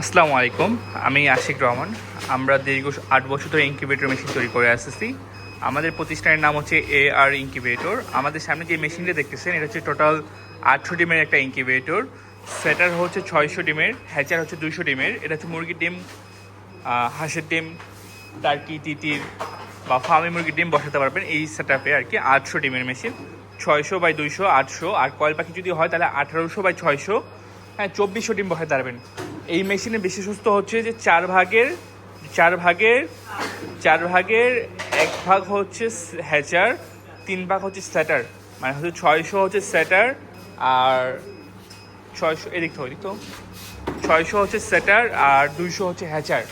আসসালামু আলাইকুম, আমি আশিক রহমান। আমরা দীর্ঘ আট বছর ধরে ইনকিউবেটর মেশিন তৈরি করে আসতেছি। আমাদের প্রতিষ্ঠানের নাম হচ্ছে এ আর ইনকিউবেটর আমাদের সামনে যে মেশিনটা দেখতেছেন, এটা হচ্ছে টোটাল আটশো ডিমের একটা ইনকিউবেটর সেটার হচ্ছে ছয়শো ডিমের হ্যাচার হচ্ছে দুইশো ডিমের। এটা হচ্ছে মুরগির ডিম হাঁসের ডিম টার্কি তিতির বা ফার্মি মুরগির ডিম বসাতে পারবেন এই সেট আর কি, আটশো ডিমের মেশিন ছয়শো বাই দুইশো, আটশো। আর কয়েল পাখি যদি হয়, তাহলে আঠারোশো বাই ছয়শো। হ্যাঁ চব্বিশশো ডিম বসাতে পারবেন এই মেশিনে বেশি সুস্থ হচ্ছে যে চার ভাগের চার ভাগের চার ভাগের এক ভাগ হচ্ছে হ্যাচার, তিন ভাগ হচ্ছে স্যাটার মানে হচ্ছে ছয়শো হচ্ছে স্যাটার আর ছয়শো, এদিক তো এদিক তো ছয়শো হচ্ছে স্যাটার আর দুইশো হচ্ছে হ্যাচার।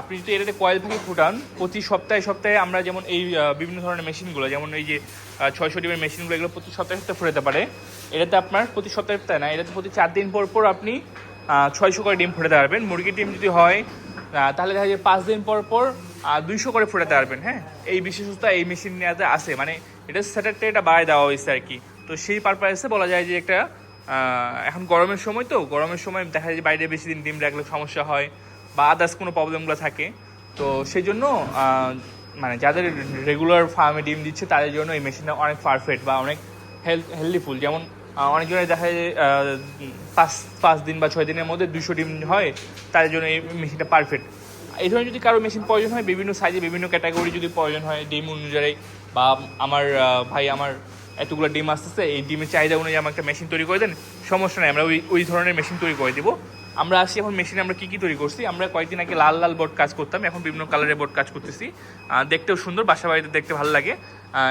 আপনি যদি এটাতে কয়েল থেকে ফুটান, প্রতি সপ্তাহে সপ্তাহে আমরা যেমন এই বিভিন্ন ধরনের মেশিনগুলো, যেমন এই যে ছয়শো ডিমের মেশিনগুলো, এগুলো প্রতি সপ্তাহে সপ্তাহে ফুটাতে পারে। এটাতে আপনার প্রতি সপ্তাহে সপ্তাহে না, এটাতে প্রতি চার দিন পর পর আপনি ছয়শো করে ডিম ফুটাতে পারবেন। মুরগির ডিম যদি হয় তাহলে দেখা যায় পাঁচ দিন পর পর দুইশো করে ফুটাতে পারবেন হ্যাঁ? এই বিশেষতা এই মেশিন নেওয়াতে আছে। মানে এটা সেটারটা এটা বাড়ায় দেওয়া হয়েছে আর কি। তো সেই পারপাসে বলা যায় যে একটা এখন গরমের সময় তো, গরমের সময় দেখা যায় বাইরে বেশি দিন ডিম রাখলে সমস্যা হয়। বা আদার্স কোনো প্রবলেমগুলো থাকে। তো সেই জন্য মানে যাদের রেগুলার ফার্মে ডিম দিচ্ছে, তাদের জন্য এই মেশিনটা অনেক পারফেক্ট বা অনেক হেলথ হেলদিফুল যেমন অনেকজনের দেখা যায় পাঁচ পাঁচ দিন বা ছয় দিনের মধ্যে দুশো ডিম হয়, তাদের জন্য এই মেশিনটা পারফেক্ট এই ধরনের যদি কারও মেশিন প্রয়োজন হয়, বিভিন্ন সাইজে বিভিন্ন ক্যাটাগরি যদি প্রয়োজন হয়, ডিম অনুযায়ী বা আমার ভাই আমার এতগুলো ডিম আসতেছে, এই ডিমের চাহিদা অনুযায়ী আমার একটা মেশিন তৈরি করে দেন, সমস্যা নেই, আমরা ওই ওই ধরনের মেশিন তৈরি করে দিব। আমরা আসি এখন মেশিনে আমরা কী কী তৈরি করছি? আমরা কয়েকদিন আগে লাল লাল বোর্ড কাজ করতাম, এখন বিভিন্ন কালারের বোর্ড কাজ করতেছি। দেখতেও সুন্দর, বাসা বাড়িতে দেখতে ভালো লাগে।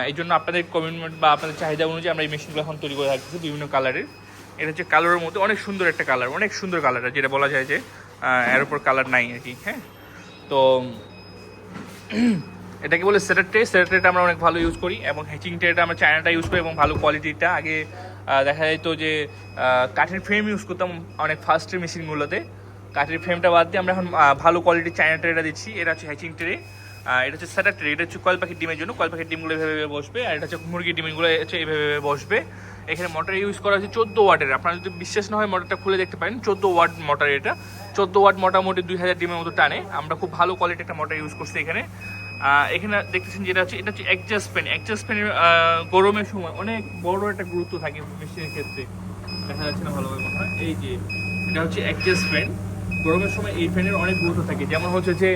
এই জন্য আপনাদের কমিটমেন্ট বা আপনাদের চাহিদা অনুযায়ী আমরা এই মেশিনগুলো এখন তৈরি করে রাখতেছি বিভিন্ন কালারের এটা হচ্ছে কালারের মধ্যে অনেক সুন্দর একটা কালার অনেক সুন্দর কালার যেটা বলা যায় যে এর উপর কালার নাই আর কি হ্যাঁ? তো এটাকে বলে সেটার ট্রে সেটার ট্রেটা আমরা অনেক ভালো ইউজ করি এবং হ্যাচিং ট্রেটা আমরা চায়নাটা ইউজ করি এবং ভালো কোয়ালিটিটা আগে দেখা যেত যে কাঠের ফ্রেম ইউজ করতাম অনেক ফার্স্টের মেশিনগুলোতে কাঠের ফ্রেমটা বাদ দিয়ে আমরা এখন ভালো কোয়ালিটির চায়না ট্রেটা দিচ্ছি। এটা হচ্ছে হ্যাচিং ট্রে এটা হচ্ছে সেটার ট্রে এটা হচ্ছে কয়েল পাখির ডিমের জন্য। কয়েল পাখির ডিমগুলো এভাবে বসবে আর এটা হচ্ছে মুরগির ডিমগুলো হচ্ছে এভাবে বসবে। এখানে মোটর ইউজ করা হচ্ছে চোদ্দ ওয়াটের আপনারা যদি বিশ্বাস না হয় মোটরটা খুলে দেখতে পারেন, চোদ্দ ওয়াট মোটর এটা। চোদ্দ ওয়াট মোটামুটি দুই হাজার ডিমের মতো টানে। আমরা খুব ভালো কোয়ালিটির একটা মোটর ইউজ করছি এখানে। এখানে দেখতেছেন যেটা হচ্ছে, এটা হচ্ছে অ্যাডজাস্ট ফ্যান অ্যাডজাস্ট ফ্যানের গরমের সময় অনেক বড় একটা গুরুত্ব থাকে মেশিনের ক্ষেত্রে। দেখা যাচ্ছে না ভালোভাবে মনে হয় এই যে, এটা হচ্ছে অ্যাডজাস্ট ফ্যান গরমের সময় এই ফ্যানের অনেক গুরুত্ব থাকে। যেমন হচ্ছে যে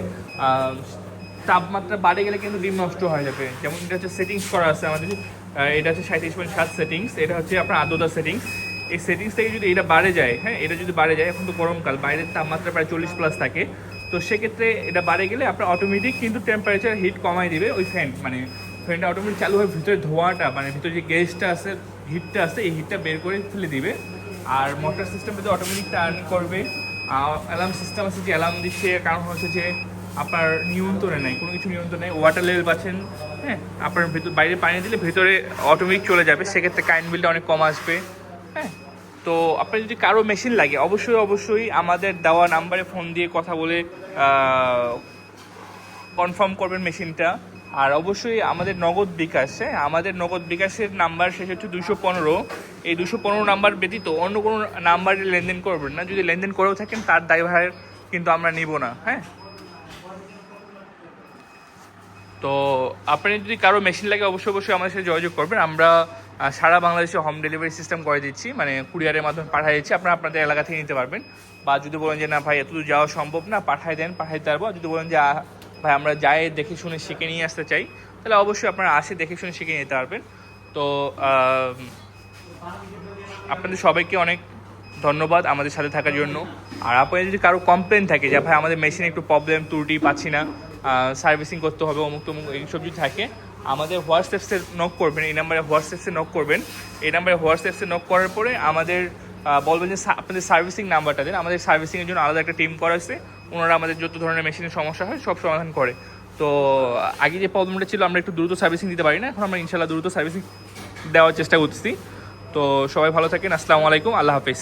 তাপমাত্রা বাড়ে গেলে কিন্তু ডিম নষ্ট হয়ে যাবে। যেমন এটা হচ্ছে সেটিংস করা আছে আমাদের। এটা হচ্ছে সাঁত্রিশ পয়েন্ট সাত সেটিংস এটা হচ্ছে আপনার আদ্রতা সেটিংস এই সেটিংস থেকে যদি এটা বাড়ে যায় হ্যাঁ এটা যদি বাড়ে যায়, এখন তো গরমকাল। বাইরের তাপমাত্রা প্রায় চল্লিশ প্লাস থাকে। তো সেক্ষেত্রে এটা বাড়ে গেলে আপনার অটোমেটিক কিন্তু টেম্পারেচার হিট কমাই দিবে ওই ফ্যান মানে ফ্যানটা অটোমেটিক চালু হয়ে ভিতরে ধোঁয়াটা মানে ভিতরে যে গ্যাসটা আছে হিটটা আছে, এই হিটটা বের করে ফেলে দিবে। আর মোটর সিস্টেমটা অটোমেটিক টার্ন করবে অ্যালার্ম সিস্টেম আছে যে অ্যালার্ম দিচ্ছে, কারণ হচ্ছে যে আপনার নিয়ন্ত্রণে নাই, কোনো কিছু নিয়ন্ত্রণ নেই ওয়াটার লেভেল পাচ্ছেন হ্যাঁ আপনার ভেতর, বাইরে পানি দিলে ভেতরে অটোমেটিক চলে যাবে, সেক্ষেত্রে কারেন্ট বিলটা অনেক কম আসবে হ্যাঁ। তো আপনার যদি কারও মেশিন লাগে, অবশ্যই অবশ্যই আমাদের দেওয়া নাম্বারে ফোন দিয়ে কথা বলে কনফার্ম করবেন মেশিনটা আর অবশ্যই আমাদের নগদ বিকাশ হ্যাঁ? আমাদের নগদ বিকাশের নাম্বার শেষ হচ্ছে দুশো পনেরো। এই দুশো পনেরো নাম্বার ব্যতীত অন্য কোনো নাম্বারে লেনদেন করবেন না। যদি লেনদেন করেও থাকেন, তার দায়ভার কিন্তু আমরা নিব না হ্যাঁ? তো আপনি যদি কারও মেশিন লাগে, অবশ্যই অবশ্যই আমাদের সাথে যোগাযোগ করবেন। আমরা সারা বাংলাদেশে হোম ডেলিভারি সিস্টেম করে দিচ্ছি মানে কুরিয়ারের মাধ্যমে পাঠিয়ে দিচ্ছি। আপনারা আপনাদের এলাকা থেকে নিতে পারবেন। বা যদি বলেন যে, না ভাই এতদূর যাওয়া সম্ভব না পাঠাই দেন পাঠাই দিতে পারব যদি বলেন যে ভাই, আমরা যাই, দেখে শুনে শিখে নিয়ে আসতে চাই, তাহলে অবশ্যই আপনারা আসে দেখে শুনে শিখে নিতে পারবেন। তো আপনাদের সবাইকে অনেক ধন্যবাদ আমাদের সাথে থাকার জন্য। আর আপনাদের যদি কারও কমপ্লেন থাকে যে, ভাই, আমাদের মেশিনে একটু প্রবলেম ত্রুটি পাচ্ছি না সার্ভিসিং করতে হবে অমুক তমুক এইসব যদি থাকে আমাদের হোয়াটসঅ্যাপসে নক করবেন, এই নাম্বারে হোয়াটসঅ্যাপসে নক করবেন। এই নাম্বারে হোয়াটসঅ্যাপসে নক করার পরে আমাদের বলবেন যে আপনাদের সার্ভিসিং নাম্বারটা দেন। আমাদের সার্ভিসিংয়ের জন্য আলাদা একটা টিম করা আছে। ওনারা আমাদের যত ধরনের মেশিনের সমস্যা হয় সব সমাধান করে। তো, আগে যে প্রবলেমটা ছিল, আমরা একটু দ্রুত সার্ভিসিং দিতে পারি না। এখন আমরা ইনশাল্লাহ দ্রুত সার্ভিসিং দেওয়ার চেষ্টা করছি তো, সবাই ভালো থাকেন। আসসালামু আলাইকুম। আল্লাহ হাফিজ।